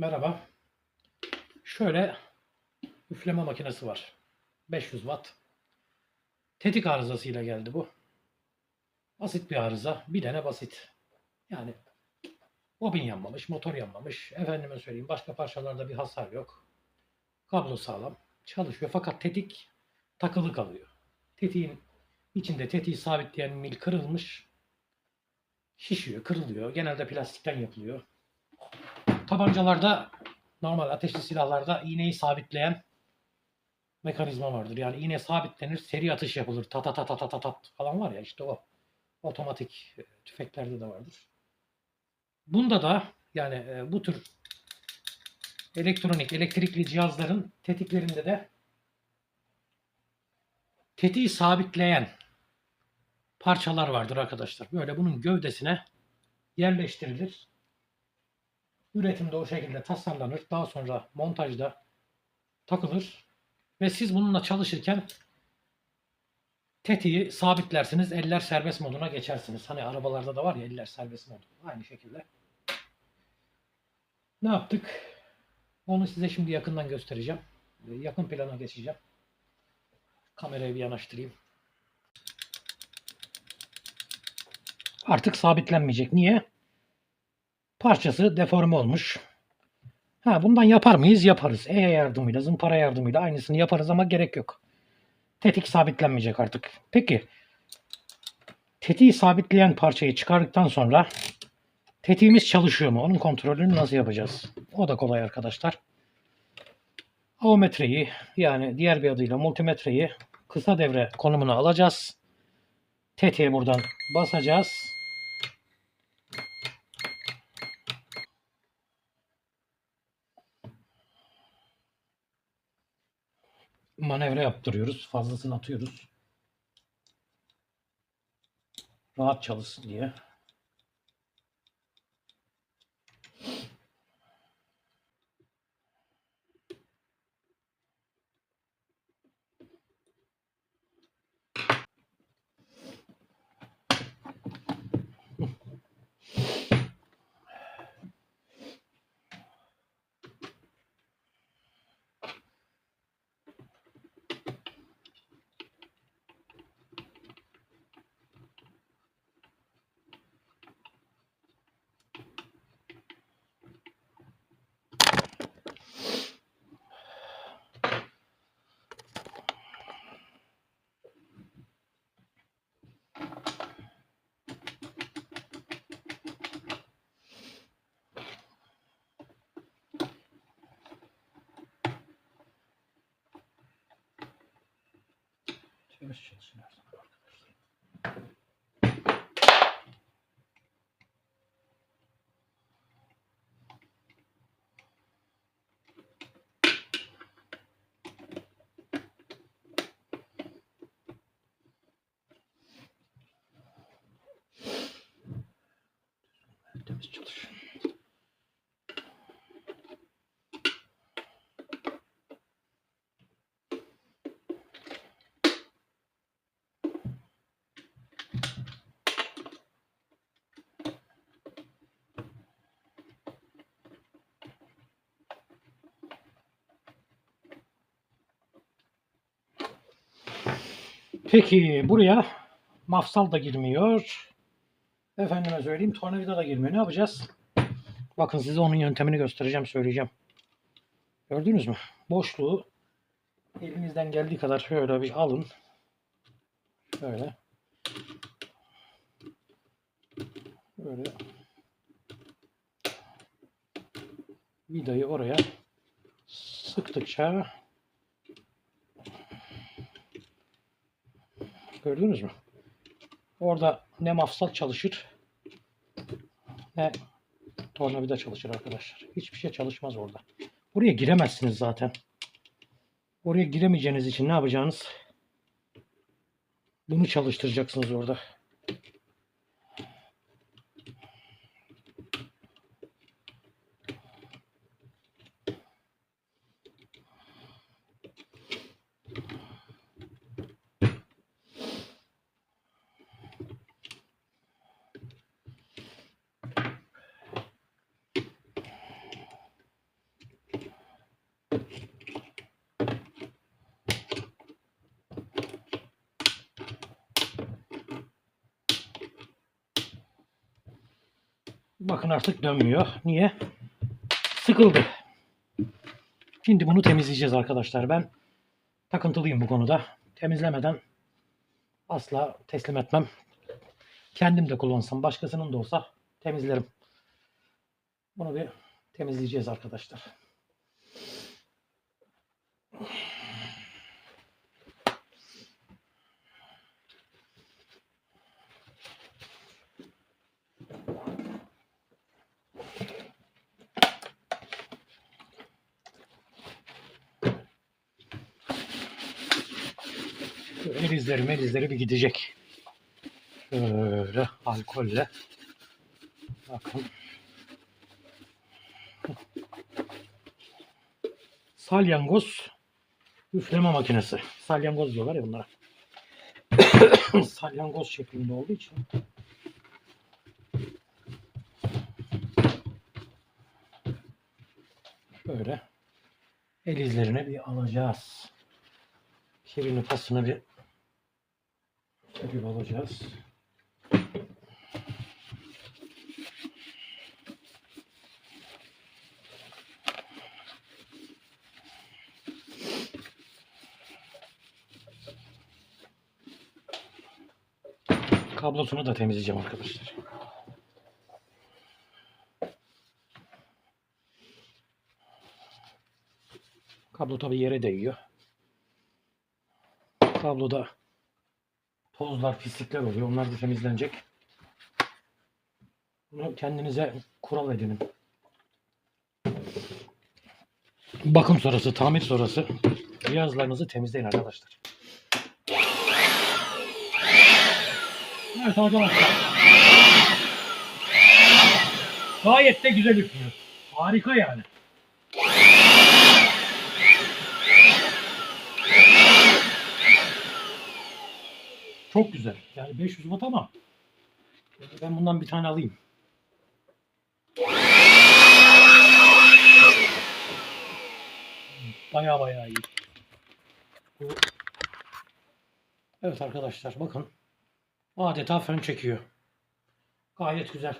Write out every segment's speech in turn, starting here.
Merhaba. Şöyle üfleme makinesi var. 500 watt. Tetik arızasıyla geldi bu. Basit bir arıza. Bir tane basit. Yani bobin yanmamış, motor yanmamış. Efendime söyleyeyim başka parçalarda bir hasar yok. Kablo sağlam. Çalışıyor fakat tetik takılı kalıyor. Tetiğin içinde tetiği sabitleyen mil kırılmış. Şişiyor, kırılıyor. Genelde plastikten yapılıyor. Tabancalarda normal ateşli silahlarda iğneyi sabitleyen mekanizma vardır. Yani iğne sabitlenir, seri atış yapılır. Ta ta ta ta ta ta tat falan var ya işte o. Otomatik e, tüfeklerde de vardır. Bunda da yani e, bu tür elektronik, elektrikli cihazların tetiklerinde de tetiği sabitleyen parçalar vardır arkadaşlar. Böyle bunun gövdesine yerleştirilir. Üretimde o şekilde tasarlanır. Daha sonra montajda takılır. Ve siz bununla çalışırken tetiği sabitlersiniz. Eller serbest moduna geçersiniz. Hani arabalarda da var ya eller serbest modu. Aynı şekilde. Ne yaptık? Onu size şimdi yakından göstereceğim. Ee, Yakın plana geçeceğim. Kamerayı bir yanaştırayım. Artık sabitlenmeyecek. Niye? Parçası deforme olmuş. Ha bundan yapar mıyız? Yaparız. E yardımıyla, zımpara yardımıyla aynısını yaparız ama gerek yok. Tetik sabitlenmeyecek artık. Peki tetiği sabitleyen parçayı çıkardıktan sonra tetiğimiz çalışıyor mu? Onun kontrolünü nasıl yapacağız? O da kolay arkadaşlar. Avometreyi yani diğer bir adıyla multimetreyi kısa devre konumuna alacağız. Tetiğe buradan basacağız. Manevra yaptırıyoruz. Fazlasını atıyoruz. Rahat çalışsın diye. Temiz çalışın her zaman arkadaşlar. Temiz çalış. Peki buraya mafsal da girmiyor. Efendime söyleyeyim tornavida da girmiyor. Ne yapacağız? Bakın size onun yöntemini göstereceğim, söyleyeceğim. Gördünüz mü? Boşluğu elinizden geldiği kadar şöyle bir alın. Şöyle. Böyle. Vidayı oraya sıktıkça Gördünüz mü? Orada ne mafsal çalışır ne tornavida çalışır arkadaşlar. Hiçbir şey çalışmaz orada. Buraya giremezsiniz zaten. Oraya giremeyeceğiniz için ne yapacağınız? Bunu çalıştıracaksınız orada. Bakın artık dönmüyor. Niye? Sıkıldı. Şimdi bunu temizleyeceğiz arkadaşlar. Ben takıntılıyım bu konuda. Temizlemeden asla teslim etmem. Kendim de kullansam, başkasının da olsa temizlerim. Bunu bir temizleyeceğiz arkadaşlar. El izleri melizleri bir gidecek. Şöyle alkolle. Bakın. Salyangoz üfleme makinesi. Salyangoz diyorlar ya bunlara. Salyangoz şeklinde olduğu için. Böyle el izlerini bir alacağız. Kirini pasını bir bir alacağız. Kablosunu da temizleyeceğim arkadaşlar. Kablo tabi yere değiyor. Kabloda tozlar, pislikler oluyor. Onlar da temizlenecek. Bunu kendinize kural edinin. Bakım sonrası, tamir sonrası cihazlarınızı temizleyin arkadaşlar. Evet arkadaşlar. Gayet de güzel üflüyor. Harika yani. Çok güzel. Yani 500 watt ama ben bundan bir tane alayım. Baya baya iyi. Bu... Evet arkadaşlar bakın. Adeta fön çekiyor. Gayet güzel.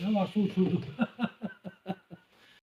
Ne varsa uçurdu.